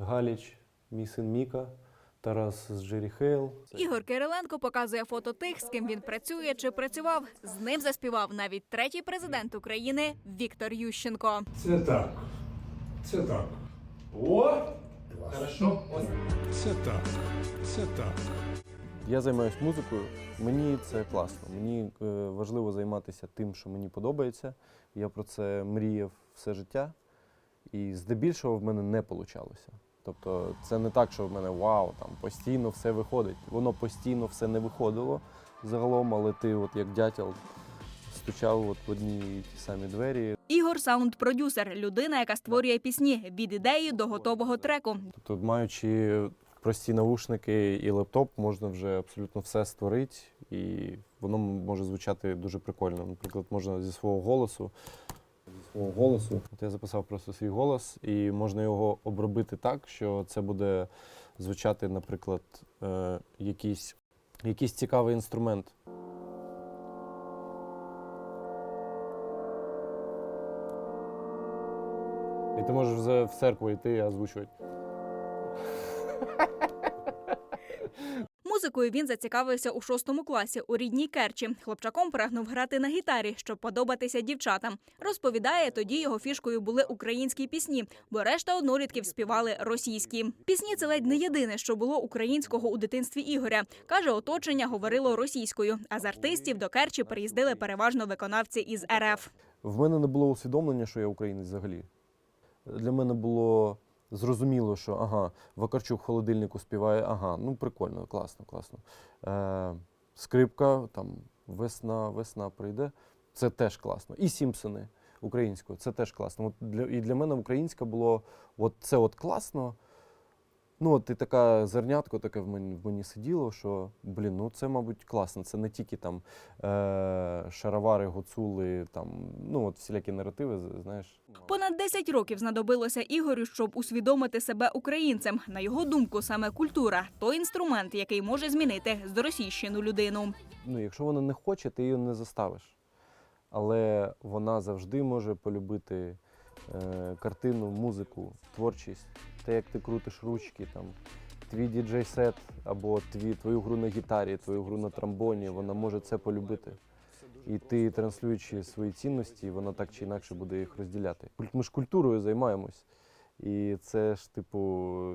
Галіч, мій син Міка, Тарас з Джері Хейл. Ігор Кириленко показує фото тих, з ким він працює чи працював. З ним заспівав навіть третій президент України Віктор Ющенко. Це так. Це так. О! Хорошо. Це так. Це так. Я займаюся музикою. Мені це класно. Мені е, важливо займатися тим, що мені подобається. Я про це мріяв все життя. І здебільшого в мене не вийшло. Тобто, це не так, що в мене вау, там постійно все виходить. Воно постійно все не виходило загалом, але ти, от як дятел, стучав от в одні і ті самі двері. Ігор саунд-продюсер, людина, яка створює пісні від ідеї до готового треку. Тобто, маючи прості наушники і лептоп, можна вже абсолютно все створити, і воно може звучати дуже прикольно. Наприклад, можна зі свого голосу. Зі свого голосу. От я записав просто свій голос, і можна його обробити так, що це буде звучати, наприклад, е, якийсь, якийсь цікавий інструмент. І ти можеш в церкву йти і озвучувати. Музикою він зацікавився у шостому класі у рідній Керчі. Хлопчаком прагнув грати на гітарі, щоб подобатися дівчатам. Розповідає, тоді його фішкою були українські пісні, бо решта однолітків співали російські. Пісні це ледь не єдине, що було українського у дитинстві Ігоря. каже, оточення говорило російською. А з артистів до Керчі приїздили переважно виконавці із РФ. В мене не було усвідомлення, що я українець взагалі. Для мене було зрозуміло, що ага, Вакарчук в холодильнику співає, ага, ну прикольно, класно, класно. Е, скрипка, там весна, весна прийде. Це теж класно. І Сімпсони українською, це теж класно. От для, і для мене українська було от це от класно. Ну, от і така зернятко таке в мені, в мені сиділо, що блін, ну це, мабуть, класно. Це не тільки там е, шаровари, гуцули, там, ну от всілякі наративи, знаєш. Понад 10 років знадобилося Ігорю, щоб усвідомити себе українцем. На його думку, саме культура той інструмент, який може змінити зросійщену людину. Ну, якщо вона не хоче, ти її не заставиш. Але вона завжди може полюбити е, картину, музику, творчість, те, як ти крутиш ручки, там, твій діджей-сет або твій, твою гру на гітарі, твою гру на тромбоні, вона може це полюбити. І ти, транслюючи свої цінності, вона так чи інакше буде їх розділяти. Ми ж культурою займаємось. І це ж, типу,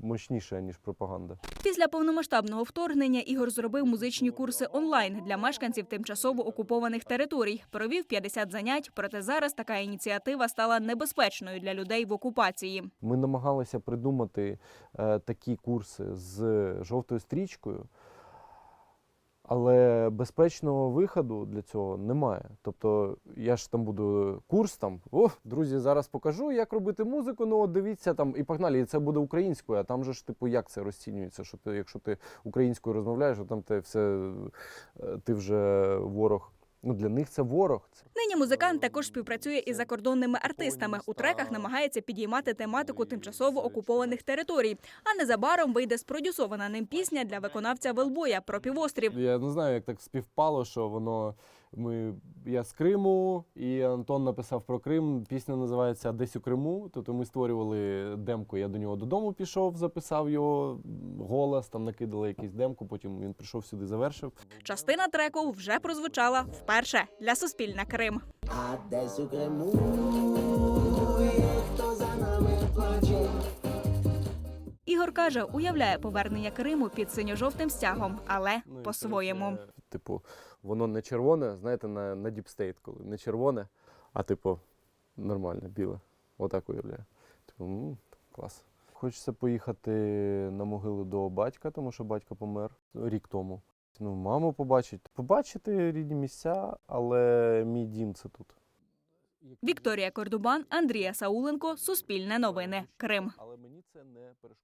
мощніше, ніж пропаганда. Після повномасштабного вторгнення Ігор зробив музичні курси онлайн для мешканців тимчасово окупованих територій. Провів 50 занять, проте зараз така ініціатива стала небезпечною для людей в окупації. Ми намагалися придумати е, такі курси з жовтою стрічкою, але безпечного виходу для цього немає. Тобто я ж там буду курс там, о, друзі, зараз покажу, як робити музику. Ну, от дивіться там і погнали. І це буде українською, а там же ж, типу, як це розцінюється? Що ти, якщо ти українською розмовляєш, то там ти все е, ти вже ворог. Ну для них це ворог. Це Нині музикант також співпрацює із закордонними артистами. У треках намагається підіймати тематику тимчасово окупованих територій. А незабаром вийде спродюсована ним пісня для виконавця Велбоя про півострів. Я не знаю, як так співпало, що воно. Ми, я з Криму, і Антон написав про Крим. Пісня називається Десь у Криму. Тобто ми створювали демку. Я до нього додому пішов, записав його голос, там накидали якийсь демку, потім він прийшов сюди, завершив. Частина треку вже прозвучала вперше для Суспільна Крим. А десь у Криму є хто за нами плаче. Ігор каже, уявляє повернення Криму під синьо-жовтим стягом, але Ну, по-своєму. Типу, воно не червоне, знаєте, на, на діпстейт, коли не червоне, а типу нормальне, біле. Отак уявляю. Типу, м, клас. Хочеться поїхати на могилу до батька, тому що батько помер рік тому. Ну, маму побачити. Побачити рідні місця, але мій дім це тут. Вікторія Кордубан, Андрія Сауленко, Суспільне новини, Крим. Але мені це не перешкоджає.